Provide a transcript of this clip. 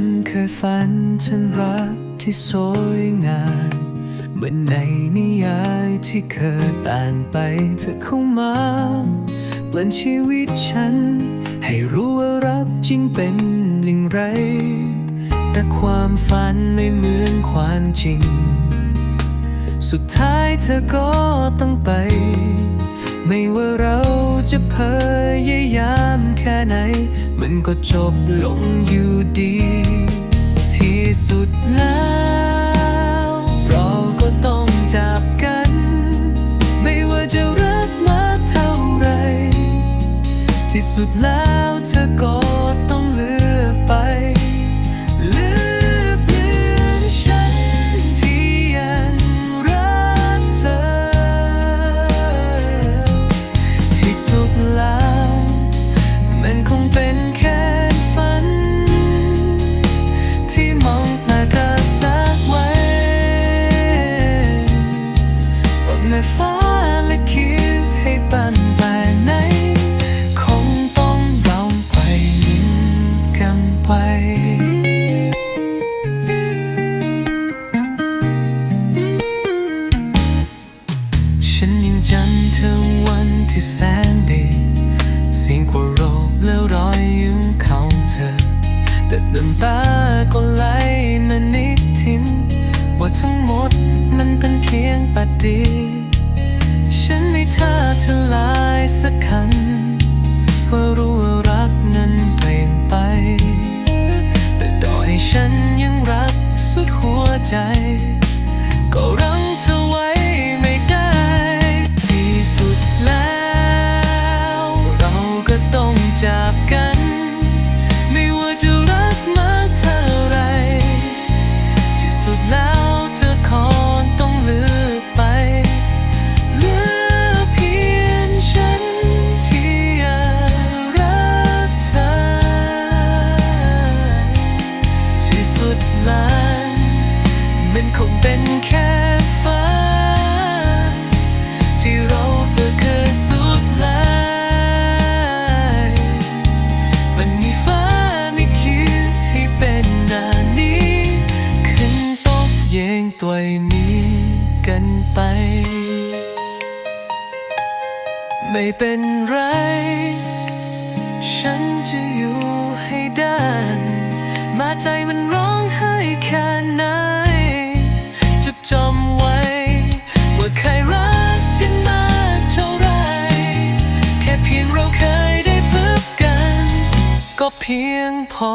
นเคยฝันฉันรักที่สวยงามเหมือนในนิยายที่เคยอ่านไปเธอเข้ามาเปลี่ยนชีวิตฉัน ให้รู้ว่ารักจริงเป็นอย่างไร แต่ความฝันไม่เหมือนความจริง สุดท้ายเธอก็ต้องไป ไม่ว่าเราจะพยายามแค่ไหน มันก็จบลงอยู่ดี สุดแล้วเธอก็ต้องเลือกไปเลือกเลือฉันที่ยังรักเธอที่สุดแล้วมันคงเป็นแค่ฝัน ที่มองหน้าเธอสักไว้ว่าแม่ฟ้าและคิดให้ปันไปไหน ยังจำเธอวันที่แสนดีเสียงหัวเราะและรอยยิ้มของเธอ แต่น้ำตาก็ไหลมานิดทินว่าทั้งหมดมันเป็นเพียงปฏิฉันไม่ท่าทลายสักคันว่ารู้ว่ารักนั้นเปลี่ยนไป แต่ต่อให้ฉันยังรักสุดหัวใจ ไม่เป็นไร ฉันจะอยู่ให้ได้มาใจมันร้องไห้แค่ไหนจะจำไว้ว่าเคยรักกันมากเท่าไร แค่เพียงเราเคยได้พบกัน ก็เพียงพอ